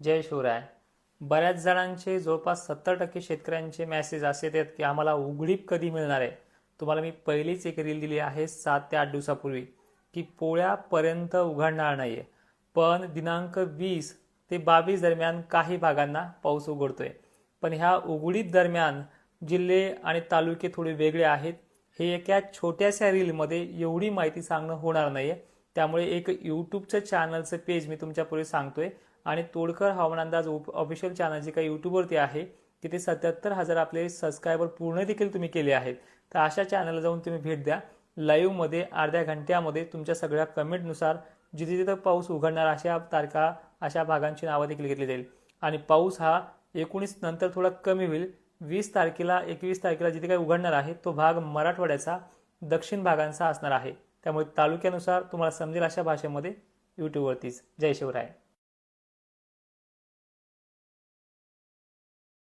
जय शिवराय. बऱ्याच जणांचे जवळपास सत्तर टक्के शेतकऱ्यांचे मेसेज असे येतात की आम्हाला उघडीप कधी मिळणार आहे? तुम्हाला मी पहिलीच एक रील दिली आहे सात ते आठ दिवसापूर्वी की पोळ्यापर्यंत उघडणार नाही आहे पण दिनांक वीस ते बावीस दरम्यान काही भागांना पाऊस उघडतोय. पण ह्या उघडीत दरम्यान जिल्हे आणि तालुके थोडे वेगळे आहेत. हे एका छोट्याशा रीलमध्ये एवढी माहिती सांगणं होणार नाही आहे त्यामुळे एक यूट्यूबचं चॅनलचं पेज मी तुमच्यापुढे सांगतोय. आणि तोडकर हवामान अंदाज ऑफिशियल चॅनल जे काही यूट्यूबवरती आहे तिथे सत्याहत्तर हजार आपले सबस्क्रायबर पूर्ण देखील तुम्ही केले आहेत. तर अशा चॅनलला जाऊन तुम्ही भेट द्या. लाईव्हमध्ये अर्ध्या घंट्यामध्ये तुमच्या सगळ्या कमेंटनुसार जिथे जिथं पाऊस उघडणार अशा तारखा अशा भागांची नावं देखील घेतली जाईल. आणि पाऊस हा एकोणीस नंतर थोडा कमी होईल. वीस तारखेला एकवीस तारखेला जिथे काही उघडणार आहे तो भाग मराठवाड्याचा दक्षिण भागांचा असणार आहे. त्यामुळे तालुक्यानुसार तुम्हाला समजेल अशा भाषेमध्ये यूट्यूबवरतीच जय शिवराय.